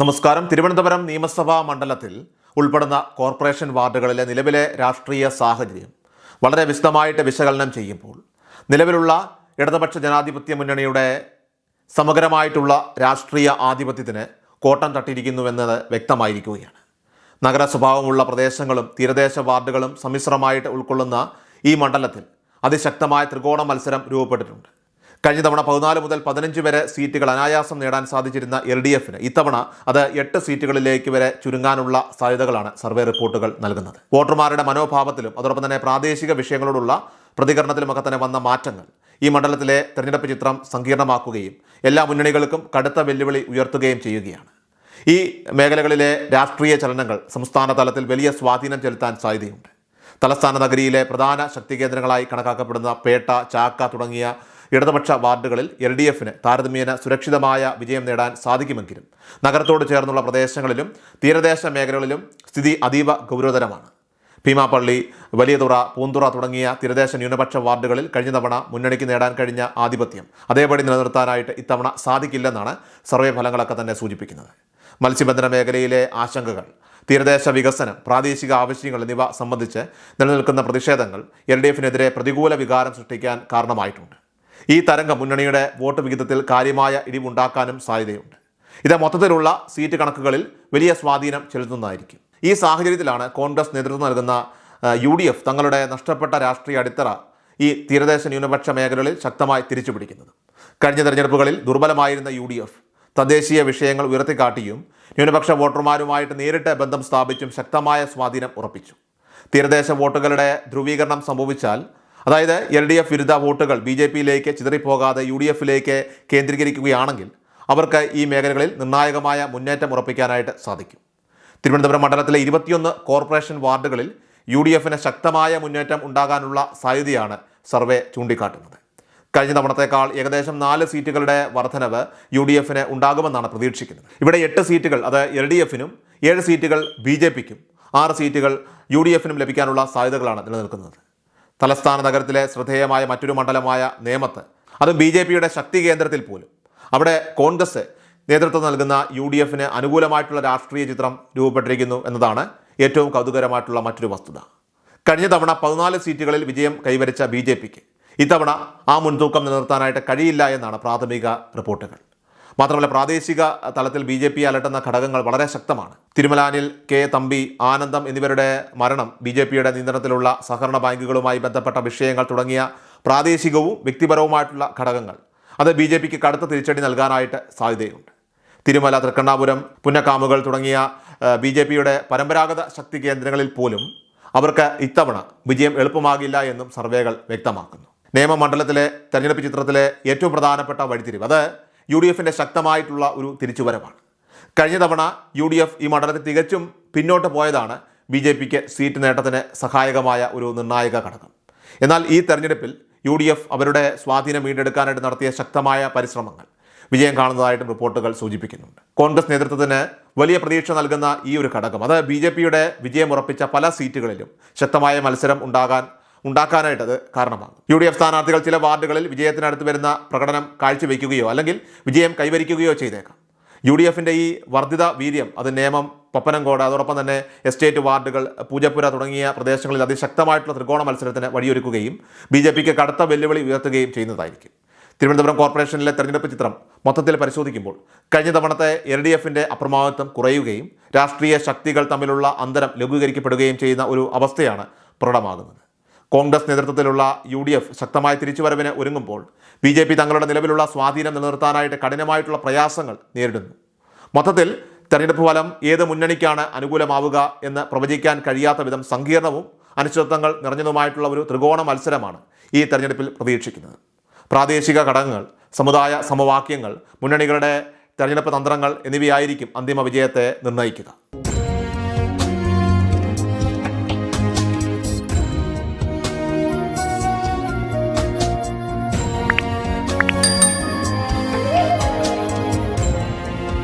നമസ്കാരം. തിരുവനന്തപുരം നിയമസഭാ മണ്ഡലത്തിൽ ഉൾപ്പെടുന്ന കോർപ്പറേഷൻ വാർഡുകളിലെ നിലവിലെ രാഷ്ട്രീയ സാഹചര്യം വളരെ വിശദമായിട്ട് വിശകലനം ചെയ്യുമ്പോൾ നിലവിലുള്ള ഇടതുപക്ഷ ജനാധിപത്യ മുന്നണിയുടെ സമഗ്രമായിട്ടുള്ള രാഷ്ട്രീയ ആധിപത്യത്തിന് കോട്ടം തട്ടിയിരിക്കുന്നുവെന്നത് വ്യക്തമായിരിക്കുകയാണ്. നഗര സ്വഭാവമുള്ള പ്രദേശങ്ങളും തീരദേശ വാർഡുകളും സമ്മിശ്രമായിട്ട് ഉൾക്കൊള്ളുന്ന ഈ മണ്ഡലത്തിൽ അതിശക്തമായ ത്രികോണ മത്സരം രൂപപ്പെട്ടിട്ടുണ്ട്. കഴിഞ്ഞ തവണ പതിനാല് മുതൽ പതിനഞ്ച് വരെ സീറ്റുകൾ അനായാസം നേടാൻ സാധിച്ചിരുന്ന എൽ ഡി എഫിന് ഇത്തവണ അത് എട്ട് സീറ്റുകളിലേക്ക് വരെ ചുരുങ്ങാനുള്ള സാധ്യതകളാണ് സർവേ റിപ്പോർട്ടുകൾ നൽകുന്നത്. വോട്ടർമാരുടെ മനോഭാവത്തിലും അതോടൊപ്പം തന്നെ പ്രാദേശിക വിഷയങ്ങളോടുള്ള പ്രതികരണത്തിലുമൊക്കെ തന്നെ വന്ന മാറ്റങ്ങൾ ഈ മണ്ഡലത്തിലെ തെരഞ്ഞെടുപ്പ് ചിത്രം സങ്കീർണമാക്കുകയും എല്ലാ മുന്നണികൾക്കും കടുത്ത വെല്ലുവിളി ഉയർത്തുകയും ചെയ്യുകയാണ്. ഈ മേഖലകളിലെ രാഷ്ട്രീയ ചലനങ്ങൾ സംസ്ഥാന തലത്തിൽ വലിയ സ്വാധീനം ചെലുത്താൻ സാധ്യതയുണ്ട്. തലസ്ഥാന നഗരിയിലെ പ്രധാന ശക്തി കേന്ദ്രങ്ങളായി കണക്കാക്കപ്പെടുന്ന പേട്ട ചാക്ക തുടങ്ങിയ ഇടതുപക്ഷ വാർഡുകളിൽ എൽ ഡി എഫിന് താരതമ്യേന സുരക്ഷിതമായ വിജയം നേടാൻ സാധിക്കുമെങ്കിലും നഗരത്തോട് ചേർന്നുള്ള പ്രദേശങ്ങളിലും തീരദേശ മേഖലകളിലും സ്ഥിതി അതീവ ഗൗരവതരമാണ്. ഭീമാപ്പള്ളി വലിയതുറ പൂന്തുറ തുടങ്ങിയ തീരദേശ ന്യൂനപക്ഷ വാർഡുകളിൽ കഴിഞ്ഞ തവണ മുന്നണിക്ക് നേടാൻ കഴിഞ്ഞ ആധിപത്യം അതേപടി നിലനിർത്താനായിട്ട് ഇത്തവണ സാധിക്കില്ലെന്നാണ് സർവേ ഫലങ്ങളൊക്കെ തന്നെ സൂചിപ്പിക്കുന്നത്. മത്സ്യബന്ധന മേഖലയിലെ ആശങ്കകൾ തീരദേശ വികസനം പ്രാദേശിക ആവശ്യങ്ങൾ എന്നിവ സംബന്ധിച്ച് നിലനിൽക്കുന്ന പ്രതിഷേധങ്ങൾ എൽ ഡി എഫിനെതിരെ പ്രതികൂല വികാരം സൃഷ്ടിക്കാൻ കാരണമായിട്ടുണ്ട്. ഈ തരംഗം മുന്നണിയുടെ വോട്ട് വിഹിതത്തിൽ കാര്യമായ ഇടിവുണ്ടാക്കാനും സാധ്യതയുണ്ട്. ഇത് മൊത്തത്തിലുള്ള സീറ്റ് കണക്കുകളിൽ വലിയ സ്വാധീനം ചെലുത്തുന്നതായിരിക്കും. ഈ സാഹചര്യത്തിലാണ് കോൺഗ്രസ് നേതൃത്വം നൽകുന്ന യു ഡി എഫ് തങ്ങളുടെ നഷ്ടപ്പെട്ട രാഷ്ട്രീയ അടിത്തറ ഈ തീരദേശ ന്യൂനപക്ഷ മേഖലകളിൽ ശക്തമായി തിരിച്ചുപിടിക്കുന്നത്. കഴിഞ്ഞ തെരഞ്ഞെടുപ്പുകളിൽ ദുർബലമായിരുന്ന യു ഡി എഫ് തദ്ദേശീയ വിഷയങ്ങൾ ഉയർത്തിക്കാട്ടിയും ന്യൂനപക്ഷ വോട്ടർമാരുമായിട്ട് നേരിട്ട് ബന്ധം സ്ഥാപിച്ചും ശക്തമായ സ്വാധീനം ഉറപ്പിച്ചു. തീരദേശ വോട്ടുകളുടെ ധ്രുവീകരണം സംഭവിച്ചാൽ അതായത് എൽ ഡി എഫ് വിരുദ്ധ വോട്ടുകൾ ബി ജെ പിയിലേക്ക് ചിതറിപ്പോകാതെ യു ഡി എഫിലേക്ക് കേന്ദ്രീകരിക്കുകയാണെങ്കിൽ അവർക്ക് ഈ മേഖലകളിൽ നിർണായകമായ മുന്നേറ്റം ഉറപ്പിക്കാനായിട്ട് സാധിക്കും. തിരുവനന്തപുരം മണ്ഡലത്തിലെ ഇരുപത്തിയൊന്ന് കോർപ്പറേഷൻ വാർഡുകളിൽ യു ഡി എഫിന് ശക്തമായ മുന്നേറ്റം ഉണ്ടാകാനുള്ള സാധ്യതയാണ് സർവേ ചൂണ്ടിക്കാട്ടുന്നത്. കഴിഞ്ഞ തവണത്തേക്കാൾ ഏകദേശം നാല് സീറ്റുകളുടെ വർധനവ് യു ഡി എഫിന് ഉണ്ടാകുമെന്നാണ് പ്രതീക്ഷിക്കുന്നത്. ഇവിടെ എട്ട് സീറ്റുകൾ അത് എൽ ഡി എഫിനും ഏഴ് സീറ്റുകൾ ബി ജെ പിക്കും ആറ് സീറ്റുകൾ യു ഡി എഫിനും ലഭിക്കാനുള്ള സാധ്യതകളാണ് നിലനിൽക്കുന്നത്. തലസ്ഥാന നഗരത്തിലെ ശ്രദ്ധേയമായ മറ്റൊരു മണ്ഡലമായ നേമത്ത്. അത് ബി ജെ പിയുടെ ശക്തി കേന്ദ്രത്തിൽ പോലും. അവിടെ കോൺഗ്രസ് നേതൃത്വം നൽകുന്ന യു ഡി എഫിന് അനുകൂലമായിട്ടുള്ള രാഷ്ട്രീയ ചിത്രം രൂപപ്പെട്ടിരിക്കുന്നു എന്നതാണ് ഏറ്റവും കൗതുകരമായിട്ടുള്ള മറ്റൊരു വസ്തുത. കഴിഞ്ഞ തവണ പതിനാല് സീറ്റുകളിൽ വിജയം കൈവരിച്ച ബി ജെ പിക്ക്. ഇത്തവണ ആ മുൻതൂക്കം നിലനിർത്താനായിട്ട് കഴിയില്ല എന്നാണ് പ്രാഥമിക റിപ്പോർട്ടുകൾ. മാത്രമല്ല പ്രാദേശിക തലത്തിൽ ബി ജെ പി അലട്ടുന്ന ഘടകങ്ങൾ വളരെ ശക്തമാണ്. തിരുമലാനിൽ കെ തമ്പി ആനന്ദം എന്നിവരുടെ മരണം ബി ജെ പിയുടെ നിയന്ത്രണത്തിലുള്ള സഹകരണ ബാങ്കുകളുമായി ബന്ധപ്പെട്ട വിഷയങ്ങൾ തുടങ്ങിയ പ്രാദേശികവും വ്യക്തിപരവുമായിട്ടുള്ള ഘടകങ്ങൾ. അത് ബി ജെ പിക്ക് കടുത്ത തിരിച്ചടി നൽകാനായിട്ട് സാധ്യതയുണ്ട്. തിരുമല തൃക്കണ്ണാപുരം പുന്നക്കാമുകൾ തുടങ്ങിയ ബി ജെ പിയുടെ പരമ്പരാഗത ശക്തി കേന്ദ്രങ്ങളിൽ പോലും അവർക്ക് ഇത്തവണ വിജയം എളുപ്പമാകില്ല എന്നും സർവേകൾ വ്യക്തമാക്കുന്നു. നിയമമണ്ഡലത്തിലെ തെരഞ്ഞെടുപ്പ് ചിത്രത്തിലെ ഏറ്റവും പ്രധാനപ്പെട്ട വഴിത്തിരിവ്. അത് യു ഡി എഫിന്റെ ശക്തമായിട്ടുള്ള ഒരു തിരിച്ചുവരവാണ്. കഴിഞ്ഞ തവണ യു ഡി എഫ് ഈ മണ്ഡലത്തിൽ തികച്ചും പിന്നോട്ട് പോയതാണ് ബി ജെ പിക്ക് സീറ്റ് നേട്ടത്തിന് സഹായകമായ ഒരു നിർണായക ഘടകം. എന്നാൽ ഈ തെരഞ്ഞെടുപ്പിൽ യു ഡി എഫ് അവരുടെ സ്വാധീനം വീണ്ടെടുക്കാനായിട്ട് നടത്തിയ ശക്തമായ പരിശ്രമങ്ങൾ വിജയം കാണുന്നതായിട്ടും റിപ്പോർട്ടുകൾ സൂചിപ്പിക്കുന്നുണ്ട്. കോൺഗ്രസ് നേതൃത്വത്തിന് വലിയ പ്രതീക്ഷ നൽകുന്ന ഈ ഒരു ഘടകം അത് ബി ജെ പിയുടെ വിജയം ഉറപ്പിച്ച പല സീറ്റുകളിലും ശക്തമായ മത്സരം ഉണ്ടാകാൻ ഉണ്ടാക്കാനായിട്ട് അത് കാരണമാകും. യു ഡി എഫ് സ്ഥാനാർത്ഥികൾ ചില വാർഡുകളിൽ വിജയത്തിനടുത്ത് വരുന്ന പ്രകടനം കാഴ്ചവെക്കുകയോ അല്ലെങ്കിൽ വിജയം കൈവരിക്കുകയോ ചെയ്തേക്കാം. യു ഡി എഫിന്റെ ഈ വർദ്ധിത വീര്യം അത് നിയമം പപ്പനംകോട് അതോടൊപ്പം തന്നെ എസ്റ്റേറ്റ് വാർഡുകൾ പൂജപ്പുര തുടങ്ങിയ പ്രദേശങ്ങളിൽ അതിശക്തമായിട്ടുള്ള ത്രികോണ മത്സരത്തിന് വഴിയൊരുക്കുകയും ബി ജെ പിക്ക് കടുത്ത വെല്ലുവിളി ഉയർത്തുകയും ചെയ്യുന്നതായിരിക്കും. തിരുവനന്തപുരം കോർപ്പറേഷനിലെ തെരഞ്ഞെടുപ്പ് ചിത്രം മൊത്തത്തിൽ പരിശോധിക്കുമ്പോൾ കഴിഞ്ഞ തവണത്തെ എൽ ഡി എഫിന്റെ അപ്രമാദിത്വം കുറയുകയും രാഷ്ട്രീയ ശക്തികൾ തമ്മിലുള്ള അന്തരം ലഘൂകരിക്കപ്പെടുകയും ചെയ്യുന്ന ഒരു അവസ്ഥയാണ് പ്രകടമാകുന്നത്. കോൺഗ്രസ് നേതൃത്വത്തിലുള്ള യു ഡി എഫ് ശക്തമായ തിരിച്ചുവരവിന് ഒരുങ്ങുമ്പോൾ ബി ജെ പി തങ്ങളുടെ നിലവിലുള്ള സ്വാധീനം നിലനിർത്താനായിട്ട് കഠിനമായിട്ടുള്ള പ്രയാസങ്ങൾ നേരിടുന്നു. മൊത്തത്തിൽ തെരഞ്ഞെടുപ്പ് ഫലം ഏത് മുന്നണിക്കാണ് അനുകൂലമാവുക എന്ന് പ്രവചിക്കാൻ കഴിയാത്ത വിധം സങ്കീർണവും അനിശ്ചിതത്വങ്ങൾ നിറഞ്ഞതുമായിട്ടുള്ള ഒരു ത്രികോണ മത്സരമാണ് ഈ തെരഞ്ഞെടുപ്പിൽ പ്രതീക്ഷിക്കുന്നത്. പ്രാദേശിക ഘടകങ്ങൾ സമുദായ സമവാക്യങ്ങൾ മുന്നണികളുടെ തെരഞ്ഞെടുപ്പ് തന്ത്രങ്ങൾ എന്നിവയായിരിക്കും അന്തിമ വിജയത്തെ നിർണയിക്കുക.